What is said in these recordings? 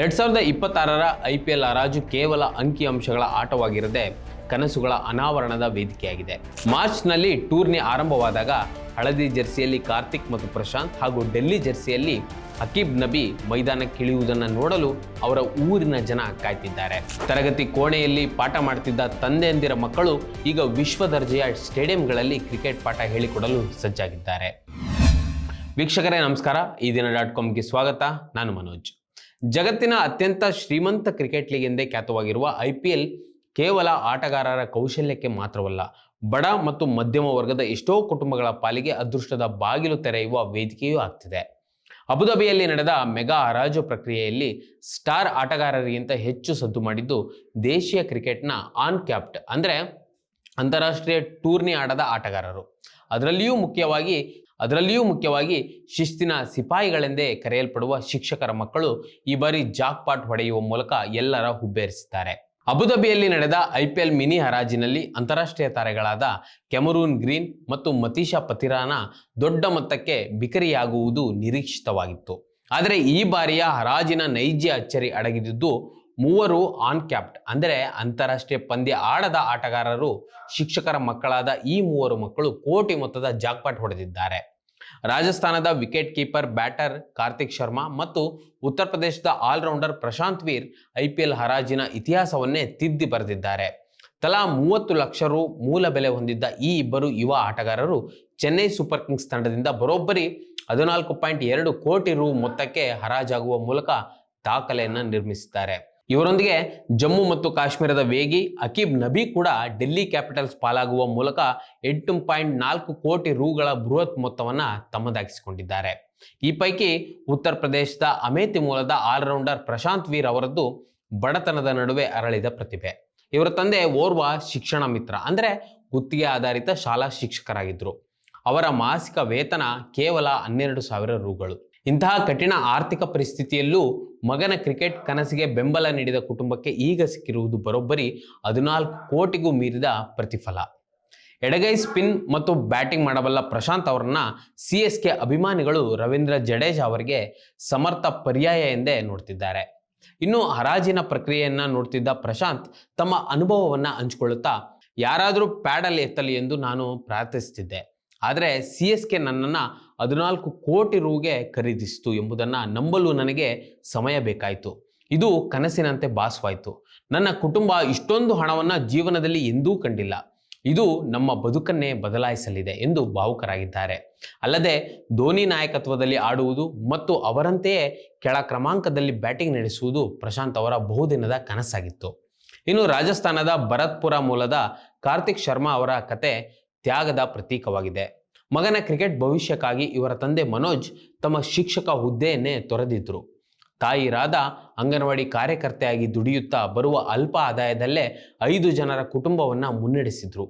ಎರಡ್ ಸಾವಿರದ ಇಪ್ಪತ್ತಾರರ ಐ ಪಿ ಎಲ್ ಹರಾಜು ಕೇವಲ ಅಂಕಿಅಂಶಗಳ ಆಟವಾಗಿರದೆ ಕನಸುಗಳ ಅನಾವರಣದ ವೇದಿಕೆಯಾಗಿದೆ. ಮಾರ್ಚ್ನಲ್ಲಿ ಟೂರ್ನಿ ಆರಂಭವಾದಾಗ ಹಳದಿ ಜೆರ್ಸಿಯಲ್ಲಿ ಕಾರ್ತಿಕ್ ಮತ್ತು ಪ್ರಶಾಂತ್ ಹಾಗೂ ಡೆಲ್ಲಿ ಜೆರ್ಸಿಯಲ್ಲಿ ಅಕೀಬ್ ನಬಿ ಮೈದಾನಕ್ಕಿಳಿಯುವುದನ್ನು ನೋಡಲು ಅವರ ಊರಿನ ಜನ ಕಾಯ್ತಿದ್ದಾರೆ. ತರಗತಿ ಕೋಣೆಯಲ್ಲಿ ಪಾಠ ಮಾಡ್ತಿದ್ದ ತಂದೆಯಂದಿರ ಮಕ್ಕಳು ಈಗ ವಿಶ್ವ ದರ್ಜೆಯ ಸ್ಟೇಡಿಯಂಗಳಲ್ಲಿ ಕ್ರಿಕೆಟ್ ಪಾಠ ಹೇಳಿಕೊಡಲು ಸಜ್ಜಾಗಿದ್ದಾರೆ. ವೀಕ್ಷಕರೇ, ನಮಸ್ಕಾರ. ಈ ದಿನ ಡಾಟ್ ಕಾಮ್ಗೆ ಸ್ವಾಗತ. ನಾನು ಮನೋಜ್. ಜಗತ್ತಿನ ಅತ್ಯಂತ ಶ್ರೀಮಂತ ಕ್ರಿಕೆಟ್ ಲೀಗ್ ಎಂದೇ ಖ್ಯಾತವಾಗಿರುವ ಐ ಪಿ ಎಲ್ ಕೇವಲ ಆಟಗಾರರ ಕೌಶಲ್ಯಕ್ಕೆ ಮಾತ್ರವಲ್ಲ, ಬಡ ಮತ್ತು ಮಧ್ಯಮ ವರ್ಗದ ಎಷ್ಟೋ ಕುಟುಂಬಗಳ ಪಾಲಿಗೆ ಅದೃಷ್ಟದ ಬಾಗಿಲು ತೆರೆಯುವ ವೇದಿಕೆಯೂ ಆಗ್ತಿದೆ. ಅಬುಧಾಬಿಯಲ್ಲಿ ನಡೆದ ಮೆಗಾ ಹರಾಜು ಪ್ರಕ್ರಿಯೆಯಲ್ಲಿ ಸ್ಟಾರ್ ಆಟಗಾರರಿಗಿಂತ ಹೆಚ್ಚು ಸದ್ದು ಮಾಡಿದ್ದು ದೇಶೀಯ ಕ್ರಿಕೆಟ್ನ ಆನ್ ಕ್ಯಾಪ್ಟ್ ಅಂದರೆ ಅಂತಾರಾಷ್ಟ್ರೀಯ ಟೂರ್ನಿ ಆಡದ ಆಟಗಾರರು. ಅದರಲ್ಲಿಯೂ ಮುಖ್ಯವಾಗಿ ಅದರಲ್ಲಿಯೂ ಮುಖ್ಯವಾಗಿ ಶಿಸ್ತಿನ ಸಿಪಾಯಿಗಳೆಂದೇ ಕರೆಯಲ್ಪಡುವ ಶಿಕ್ಷಕರ ಮಕ್ಕಳು ಈ ಬಾರಿ ಜಾಕ್ಪಾಟ್ ಹೊಡೆಯುವ ಮೂಲಕ ಎಲ್ಲರ ಹುಬ್ಬೇರಿಸಿದ್ದಾರೆ. ಅಬುಧಾಬಿಯಲ್ಲಿ ನಡೆದ ಐಪಿಎಲ್ ಮಿನಿ ಹರಾಜಿನಲ್ಲಿ ಅಂತಾರಾಷ್ಟ್ರೀಯ ತಾರೆಗಳಾದ ಕೆಮರೂನ್ ಗ್ರೀನ್ ಮತ್ತು ಮತೀಶಾ ಪತಿರಾನ ದೊಡ್ಡ ಮೊತ್ತಕ್ಕೆ ಬಿಕರಿಯಾಗುವುದು ನಿರೀಕ್ಷಿತವಾಗಿತ್ತು. ಆದರೆ ಈ ಬಾರಿಯ ಹರಾಜಿನ ನೈಜ ಅಚ್ಚರಿ ಅಡಗಿದ್ದು ಮೂವರು ಆನ್ ಕ್ಯಾಪ್ಟ್ ಅಂದರೆ ಅಂತಾರಾಷ್ಟ್ರೀಯ ಪಂದ್ಯ ಆಡದ ಆಟಗಾರರು ಶಿಕ್ಷಕರ ಮಕ್ಕಳಾದ ಈ ಮೂವರು ಮಕ್ಕಳು ಕೋಟಿ ಮೊತ್ತದ ಜಾಕ್ಪಾಟ್ ಹೊಡೆದಿದ್ದಾರೆ. ರಾಜಸ್ಥಾನದ wicket keeper batter Karthik Sharma ಮತ್ತು ಉತ್ತರ ಪ್ರದೇಶದ all rounder Prashant Veer I P L ಹರಾಜಿನ ಇತಿಹಾಸವನ್ನೇ ತಿದ್ದಿ ಬರೆದಿದ್ದಾರೆ. ತಲಾ ಮೂವತ್ತು ಲಕ್ಷ ರು ಮೂಲ ಬೆಲೆ ಹೊಂದಿದ್ದ ಈ ಇಬ್ಬರು ಯುವ ಆಟಗಾರರು ಚೆನ್ನೈ ಸೂಪರ್ ಕಿಂಗ್ಸ್ ತಂಡದಿಂದ ಬರೋಬ್ಬರಿ ಹದಿನಾಲ್ಕು ಪಾಯಿಂಟ್ ಎರಡು ಕೋಟಿ ರು ಮೊತ್ತಕ್ಕೆ ಹರಾಜಾಗುವ ಮೂಲಕ ದಾಖಲೆಯನ್ನು ನಿರ್ಮಿಸಿದ್ದಾರೆ. ಇವರೊಂದಿಗೆ ಜಮ್ಮು ಮತ್ತು ಕಾಶ್ಮೀರದ ವೇಗಿ, ಅಕೀಬ್ ನಬಿ ಕೂಡ ಡೆಲ್ಲಿ ಕ್ಯಾಪಿಟಲ್ಸ್ ಪಾಲಾಗುವ ಮೂಲಕ ಎಂಟು ಪಾಯಿಂಟ್ ನಾಲ್ಕು ಕೋಟಿ ರೂಗಳ ಬೃಹತ್ ಮೊತ್ತವನ್ನು ತಮ್ಮದಾಗಿಸಿಕೊಂಡಿದ್ದಾರೆ. ಈ ಪೈಕಿ ಉತ್ತರ ಪ್ರದೇಶದ ಅಮೇಥಿ ಮೂಲದ ಆಲ್ರೌಂಡರ್ ಪ್ರಶಾಂತ್ ವೀರ್ ಅವರದ್ದು ಬಡತನದ ನಡುವೆ ಅರಳಿದ ಪ್ರತಿಭೆ. ಇವರ ತಂದೆ ಓರ್ವ ಶಿಕ್ಷಣ ಮಿತ್ರ, ಅಂದರೆ ಗುತ್ತಿಗೆ ಆಧಾರಿತ ಶಾಲಾ ಶಿಕ್ಷಕರಾಗಿದ್ದರು ಅವರ ಮಾಸಿಕ ವೇತನ ಕೇವಲ ಹನ್ನೆರಡು ಸಾವಿರ ರೂಗಳು. ಇಂತಹ ಕಠಿಣ ಆರ್ಥಿಕ ಪರಿಸ್ಥಿತಿಯಲ್ಲೂ ಮಗನ ಕ್ರಿಕೆಟ್ ಕನಸಿಗೆ ಬೆಂಬಲ ನೀಡಿದ ಕುಟುಂಬಕ್ಕೆ ಈಗ ಸಿಕ್ಕಿರುವುದು ಬರೋಬ್ಬರಿ ಹದಿನಾಲ್ಕು ಕೋಟಿಗೂ ಮೀರಿದ ಪ್ರತಿಫಲ. ಎಡಗೈ ಸ್ಪಿನ್ ಮತ್ತು ಬ್ಯಾಟಿಂಗ್ ಮಾಡಬಲ್ಲ ಪ್ರಶಾಂತ್ ಅವರನ್ನ ಸಿ ಎಸ್ ಕೆ ಅಭಿಮಾನಿಗಳು ರವೀಂದ್ರ ಜಡೇಜಾ ಅವರಿಗೆ ಸಮರ್ಥ ಪರ್ಯಾಯ ಎಂದೇ ನೋಡ್ತಿದ್ದಾರೆ. ಇನ್ನು ಹರಾಜಿನ ಪ್ರಕ್ರಿಯೆಯನ್ನ ನೋಡ್ತಿದ್ದ ಪ್ರಶಾಂತ್ ತಮ್ಮ ಅನುಭವವನ್ನ ಹಂಚಿಕೊಳ್ಳುತ್ತಾ, ಯಾರಾದರೂ ಪ್ಯಾಡಲ್ ಎತ್ತಲಿ ಎಂದು ನಾನು ಪ್ರಾರ್ಥಿಸುತ್ತಿದ್ದೆ ಆದರೆ ಸಿ ಎಸ್ ಕೆ ನನ್ನನ್ನು ಹದಿನಾಲ್ಕು ಕೋಟಿ ರೂಗೆ ಖರೀದಿಸಿತು ಎಂಬುದನ್ನು ನಂಬಲು ನನಗೆ ಸಮಯ ಬೇಕಾಯಿತು. ಇದು ಕನಸಿನಂತೆ ಭಾಸವಾಯಿತು. ನನ್ನ ಕುಟುಂಬ ಇಷ್ಟೊಂದು ಹಣವನ್ನು ಜೀವನದಲ್ಲಿ ಎಂದೂ ಕಂಡಿಲ್ಲ. ಇದು ನಮ್ಮ ಬದುಕನ್ನೇ ಬದಲಾಯಿಸಲಿದೆ ಎಂದು ಭಾವುಕರಾಗಿದ್ದಾರೆ. ಅಲ್ಲದೆ ಧೋನಿ ನಾಯಕತ್ವದಲ್ಲಿ ಆಡುವುದು ಮತ್ತು ಅವರಂತೆಯೇ ಕೆಳ ಕ್ರಮಾಂಕದಲ್ಲಿ ಬ್ಯಾಟಿಂಗ್ ನಡೆಸುವುದು ಪ್ರಶಾಂತ್ ಅವರ ಬಹುದಿನದ ಕನಸಾಗಿತ್ತು. ಇನ್ನು ರಾಜಸ್ಥಾನದ ಭರತ್ಪುರ ಮೂಲದ ಕಾರ್ತಿಕ್ ಶರ್ಮಾ ಅವರ ಕತೆ ತ್ಯಾಗದ ಪ್ರತೀಕವಾಗಿದೆ. ಮಗನ ಕ್ರಿಕೆಟ್ ಭವಿಷ್ಯಕ್ಕಾಗಿ ಇವರ ತಂದೆ ಮನೋಜ್ ತಮ್ಮ ಶಿಕ್ಷಕ ಹುದ್ದೆಯನ್ನೇ ತೊರೆದಿದ್ರು. ತಾಯಿ ರಾಧಾ ಅಂಗನವಾಡಿ ಕಾರ್ಯಕರ್ತೆಯಾಗಿ ದುಡಿಯುತ್ತಾ ಬರುವ ಅಲ್ಪ ಆದಾಯದಲ್ಲೇ ಐದು ಜನರ ಕುಟುಂಬವನ್ನು ಮುನ್ನಡೆಸಿದ್ರು.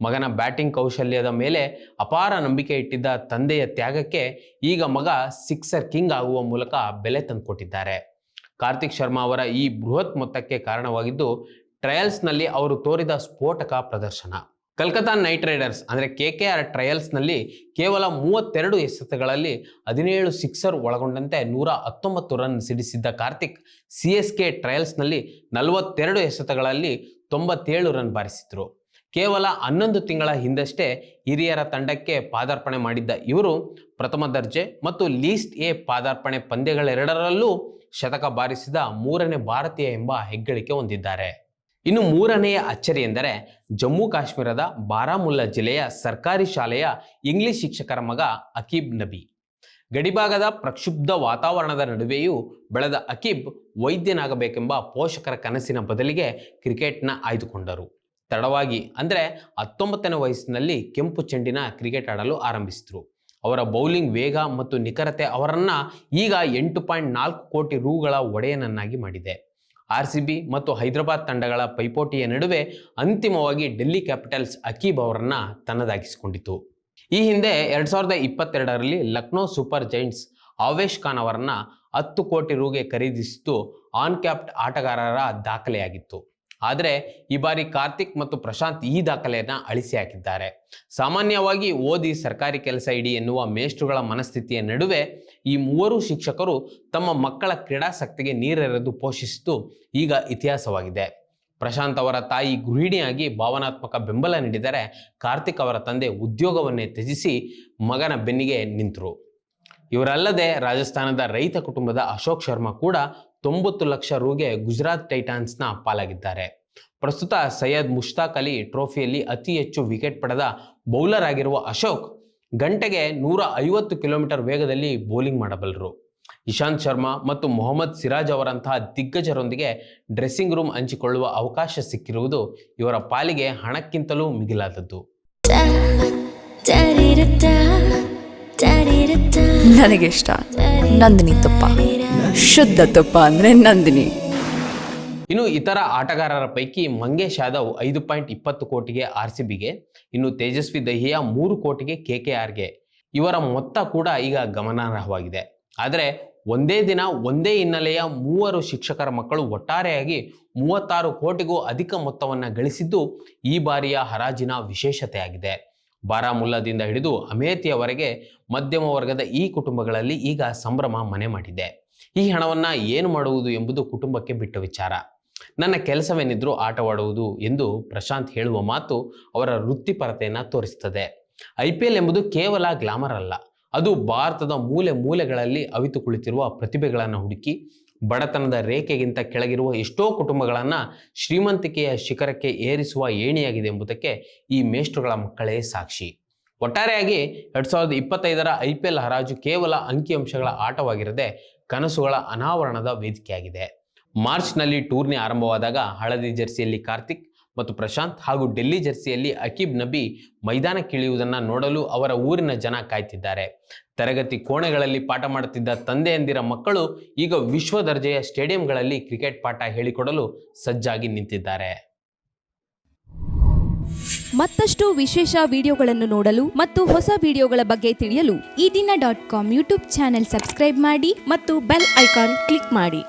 ಮಗನ ಬ್ಯಾಟಿಂಗ್ ಕೌಶಲ್ಯದ ಮೇಲೆ ಅಪಾರ ನಂಬಿಕೆ ಇಟ್ಟಿದ್ದ ತಂದೆಯ ತ್ಯಾಗಕ್ಕೆ ಈಗ ಮಗ ಸಿಕ್ಸರ್ ಕಿಂಗ್ ಆಗುವ ಮೂಲಕ ಬೆಲೆ ತಂದುಕೊಟ್ಟಿದ್ದಾರೆ. ಕಾರ್ತಿಕ್ ಶರ್ಮಾ ಅವರ ಈ ಬೃಹತ್ ಮೊತ್ತಕ್ಕೆ ಕಾರಣವಾಗಿದ್ದು, ಟ್ರಯಲ್ಸ್ನಲ್ಲಿ ಅವರು ತೋರಿದ ಸ್ಫೋಟಕ ಪ್ರದರ್ಶನ. ಕಲ್ಕತ್ತಾ ನೈಟ್ ರೈಡರ್ಸ್ ಅಂದರೆ ಕೆ ಕೆ ಆರ್ ಟ್ರಯಲ್ಸ್ನಲ್ಲಿ ಕೇವಲ ಮೂವತ್ತೆರಡು ಎಸೆತಗಳಲ್ಲಿ ಹದಿನೇಳು ಸಿಕ್ಸರ್ ಒಳಗೊಂಡಂತೆ ನೂರ ಹತ್ತೊಂಬತ್ತು ರನ್ ಸಿಡಿಸಿದ್ದ ಕಾರ್ತಿಕ್ ಸಿ ಎಸ್ ಕೆ ಟ್ರಯಲ್ಸ್ನಲ್ಲಿ ನಲವತ್ತೆರಡು ಎಸೆತಗಳಲ್ಲಿ ತೊಂಬತ್ತೇಳು ರನ್ ಬಾರಿಸಿದರು. ಕೇವಲ ಹನ್ನೊಂದು ತಿಂಗಳ ಹಿಂದಷ್ಟೇ ಹಿರಿಯರ ತಂಡಕ್ಕೆ ಪಾದಾರ್ಪಣೆ ಮಾಡಿದ್ದ ಇವರು ಪ್ರಥಮ ದರ್ಜೆ ಮತ್ತು ಲೀಸ್ಟ್ ಎ ಪಾದಾರ್ಪಣೆ ಪಂದ್ಯಗಳೆರಡರಲ್ಲೂ ಶತಕ ಬಾರಿಸಿದ ಮೂರನೇ ಭಾರತೀಯ ಎಂಬ ಹೆಗ್ಗಳಿಕೆ ಹೊಂದಿದ್ದಾರೆ. ಇನ್ನು ಮೂರನೆಯ ಅಚ್ಚರಿ ಎಂದರೆ ಜಮ್ಮು ಕಾಶ್ಮೀರದ ಬಾರಾಮುಲ್ಲಾ ಜಿಲ್ಲೆಯ ಸರ್ಕಾರಿ ಶಾಲೆಯ ಇಂಗ್ಲಿಷ್ ಶಿಕ್ಷಕರ ಮಗ ಅಕೀಬ್ ನಬಿ. ಗಡಿಭಾಗದ ಪ್ರಕ್ಷುಬ್ಧ ವಾತಾವರಣದ ನಡುವೆಯೂ ಬೆಳೆದ ಅಕೀಬ್ ವೈದ್ಯನಾಗಬೇಕೆಂಬ ಪೋಷಕರ ಕನಸಿನ ಬದಲಿಗೆ ಕ್ರಿಕೆಟ್ನ ಆಯ್ದುಕೊಂಡರು. ತಡವಾಗಿ ಅಂದರೆ ಹತ್ತೊಂಬತ್ತನೇ ವಯಸ್ಸಿನಲ್ಲಿ ಕೆಂಪು ಚೆಂಡಿನ ಕ್ರಿಕೆಟ್ ಆಡಲು ಆರಂಭಿಸಿದರು. ಅವರ ಬೌಲಿಂಗ್ ವೇಗ ಮತ್ತು ನಿಖರತೆ ಅವರನ್ನು ಈಗ ಎಂಟು ಪಾಯಿಂಟ್ ನಾಲ್ಕು ಕೋಟಿ ರೂಗಳ ಒಡೆಯನನ್ನಾಗಿ ಮಾಡಿದೆ. ಆರ್ ಸಿ ಬಿ ಮತ್ತು ಹೈದರಾಬಾದ್ ತಂಡಗಳ ಪೈಪೋಟಿಯ ನಡುವೆ ಅಂತಿಮವಾಗಿ ಡೆಲ್ಲಿ ಕ್ಯಾಪಿಟಲ್ಸ್ ಅಕೀಬ್ ಅವರನ್ನು ತನ್ನದಾಗಿಸಿಕೊಂಡಿತು ಈ ಹಿಂದೆ ಎರಡ್ ಸಾವಿರದ ಇಪ್ಪತ್ತೆರಡರಲ್ಲಿ ಲಕ್ನೋ ಸೂಪರ್ ಜೈಂಟ್ಸ್ ಆವೇಶ್ ಖಾನ್ ಅವರನ್ನು ಹತ್ತು ಕೋಟಿ ರೂಗೆ ಖರೀದಿಸಿದ್ದು, ಆನ್ ಕ್ಯಾಪ್ಟ್ ಆಟಗಾರರ ದಾಖಲೆಯಾಗಿತ್ತು. ಆದರೆ ಈ ಬಾರಿ ಕಾರ್ತಿಕ್ ಮತ್ತು ಪ್ರಶಾಂತ್ ಈ ದಾಖಲೆಯನ್ನು ಅಳಿಸಿ ಹಾಕಿದ್ದಾರೆ. ಸಾಮಾನ್ಯವಾಗಿ ಓದಿ ಸರ್ಕಾರಿ ಕೆಲಸ ಇಡಿ ಎನ್ನುವ ಮೇಷ್ಟ್ರುಗಳ ಮನಸ್ಥಿತಿಯ ನಡುವೆ ಈ ಮೂವರು ಶಿಕ್ಷಕರು ತಮ್ಮ ಮಕ್ಕಳ ಕ್ರೀಡಾಸಕ್ತಿಗೆ ನೀರೆರೆದು ಪೋಷಿಸಿದ್ದು ಈಗ ಇತಿಹಾಸವಾಗಿದೆ. ಪ್ರಶಾಂತ್ ಅವರ ತಾಯಿ ಗೃಹಿಣಿಯಾಗಿ ಭಾವನಾತ್ಮಕ ಬೆಂಬಲ ನೀಡಿದರೆ ಕಾರ್ತಿಕ್ ಅವರ ತಂದೆ ಉದ್ಯೋಗವನ್ನೇ ತ್ಯಜಿಸಿ ಮಗನ ಬೆನ್ನಿಗೆ ನಿಂತರು. ಇವರಲ್ಲದೆ ರಾಜಸ್ಥಾನದ ರೈತ ಕುಟುಂಬದ ಅಶೋಕ್ ಶರ್ಮಾ ಕೂಡ ತೊಂಬತ್ತು ಲಕ್ಷ ರೂಗೆ ಗುಜರಾತ್ ಟೈಟಾನ್ಸ್ನ ಪಾಲಾಗಿದ್ದಾರೆ. ಪ್ರಸ್ತುತ ಸೈಯದ್ ಮುಷ್ತಾಕ್ ಅಲಿ ಟ್ರೋಫಿಯಲ್ಲಿ ಅತಿ ಹೆಚ್ಚು ವಿಕೆಟ್ ಪಡೆದ ಬೌಲರ್ ಆಗಿರುವ ಅಶೋಕ್ ಗಂಟೆಗೆ ನೂರ ಐವತ್ತು ಕಿಲೋಮೀಟರ್ ವೇಗದಲ್ಲಿ ಬೌಲಿಂಗ್ ಮಾಡಬಲ್ಲರು. ಇಶಾಂತ್ ಶರ್ಮಾ ಮತ್ತು ಮೊಹಮ್ಮದ್ ಸಿರಾಜ್ ಅವರಂತಹ ದಿಗ್ಗಜರೊಂದಿಗೆ ಡ್ರೆಸ್ಸಿಂಗ್ ರೂಮ್ ಹಂಚಿಕೊಳ್ಳುವ ಅವಕಾಶ ಸಿಕ್ಕಿರುವುದು ಇವರ ಪಾಲಿಗೆ ಹಣಕ್ಕಿಂತಲೂ ಮಿಗಿಲಾದದ್ದು. ನನಗೆ ಇಷ್ಟ ನಂದಿನಿ ತುಪ್ಪ. ಶುದ್ಧ ತುಪ್ಪ ಅಂದ್ರೆ ನಂದಿನಿ. ಇನ್ನು ಇತರ ಆಟಗಾರರ ಪೈಕಿ ಮಂಗೇಶ್ ಯಾದವ್ ಐದು ಪಾಯಿಂಟ್ ಇಪ್ಪತ್ತು ಕೋಟಿಗೆ ಆರ್ ಸಿ ಬಿಗೆ ಇನ್ನು ತೇಜಸ್ವಿ ದಹಿಯಾ ಮೂರು ಕೋಟಿಗೆ ಕೆ ಕೆ ಆರ್ಗೆ. ಇವರ ಮೊತ್ತ ಕೂಡ ಈಗ ಗಮನಾರ್ಹವಾಗಿದೆ. ಆದರೆ ಒಂದೇ ದಿನ ಒಂದೇ ಹಿನ್ನೆಲೆಯ ಮೂವರು ಶಿಕ್ಷಕರ ಮಕ್ಕಳು ಒಟ್ಟಾರೆಯಾಗಿ ಮೂವತ್ತಾರು ಕೋಟಿಗೂ ಅಧಿಕ ಮೊತ್ತವನ್ನು ಗಳಿಸಿದ್ದು ಈ ಬಾರಿಯ ಹರಾಜಿನ ವಿಶೇಷತೆಯಾಗಿದೆ. ಬಾರಾಮುಲ್ಲಾದಿಂದ ಹಿಡಿದು ಅಮೇಥಿಯವರೆಗೆ ಮಧ್ಯಮ ವರ್ಗದ ಈ ಕುಟುಂಬಗಳಲ್ಲಿ ಈಗ ಸಂಭ್ರಮ ಮನೆ ಮಾಡಿದೆ. ಈ ಹಣವನ್ನ ಏನು ಮಾಡುವುದು ಎಂಬುದು ಕುಟುಂಬಕ್ಕೆ ಬಿಟ್ಟ ವಿಚಾರ. ನನ್ನ ಕೆಲಸವೇನಿದ್ರೂ ಆಟವಾಡುವುದು ಎಂದು ಪ್ರಶಾಂತ್ ಹೇಳುವ ಮಾತು ಅವರ ವೃತ್ತಿಪರತೆಯನ್ನು ತೋರಿಸುತ್ತದೆ ಐ ಪಿ ಎಲ್ ಎಂಬುದು ಕೇವಲ ಗ್ಲಾಮರ್ ಅಲ್ಲ, ಅದು ಭಾರತದ ಮೂಲೆ ಮೂಲೆಗಳಲ್ಲಿ ಅವಿತು ಕುಳಿತಿರುವ ಪ್ರತಿಭೆಗಳನ್ನು ಹುಡುಕಿ ಬಡತನದ ರೇಖೆಗಿಂತ ಕೆಳಗಿರುವ ಎಷ್ಟೋ ಕುಟುಂಬಗಳನ್ನು ಶ್ರೀಮಂತಿಕೆಯ ಶಿಖರಕ್ಕೆ ಏರಿಸುವ ಏಣಿಯಾಗಿದೆ ಎಂಬುದಕ್ಕೆ ಈ ಮೇಷ್ಟ್ರುಗಳ ಮಕ್ಕಳೇ ಸಾಕ್ಷಿ. ಒಟ್ಟಾರೆಯಾಗಿ ಎರಡ್ ಸಾವಿರದ ಇಪ್ಪತ್ತೈದರ ಐ ಪಿ ಎಲ್ ಹರಾಜು ಕೇವಲ ಅಂಕಿಅಂಶಗಳ ಆಟವಾಗಿರದೆ ಕನಸುಗಳ ಅನಾವರಣದ ವೇದಿಕೆಯಾಗಿದೆ. ಮಾರ್ಚ್ನಲ್ಲಿ ಟೂರ್ನಿ ಆರಂಭವಾದಾಗ ಹಳದಿ ಜೆರ್ಸಿಯಲ್ಲಿ ಕಾರ್ತಿಕ್ ಮತ್ತು ಪ್ರಶಾಂತ್ ಹಾಗೂ ಡೆಲ್ಲಿ ಜರ್ಸಿಯಲ್ಲಿ ಅಕೀಬ್ ನಬಿ ಮೈದಾನಕ್ಕಿಳಿಯುವುದನ್ನು ನೋಡಲು ಅವರ ಊರಿನ ಜನ ಕಾಯ್ತಿದ್ದಾರೆ. ತರಗತಿ ಕೋಣೆಗಳಲ್ಲಿ ಪಾಠ ಮಾಡುತ್ತಿದ್ದ ತಂದೆಯಂದಿರ ಮಕ್ಕಳು ಈಗ ವಿಶ್ವ ದರ್ಜೆಯ ಸ್ಟೇಡಿಯಂಗಳಲ್ಲಿ ಕ್ರಿಕೆಟ್ ಪಾಠ ಹೇಳಿಕೊಡಲು ಸಜ್ಜಾಗಿ ನಿಂತಿದ್ದಾರೆ. ಮತ್ತಷ್ಟು ವಿಶೇಷ ವಿಡಿಯೋಗಳನ್ನು ನೋಡಲು ಮತ್ತು ಹೊಸ ವಿಡಿಯೋಗಳ ಬಗ್ಗೆ ತಿಳಿಯಲು ಈ ದಿನ dot com YouTube channel subscribe ಮಾಡಿ ಮತ್ತು ಬೆಲ್ ಐಕಾನ್ ಕ್ಲಿಕ್ ಮಾಡಿ.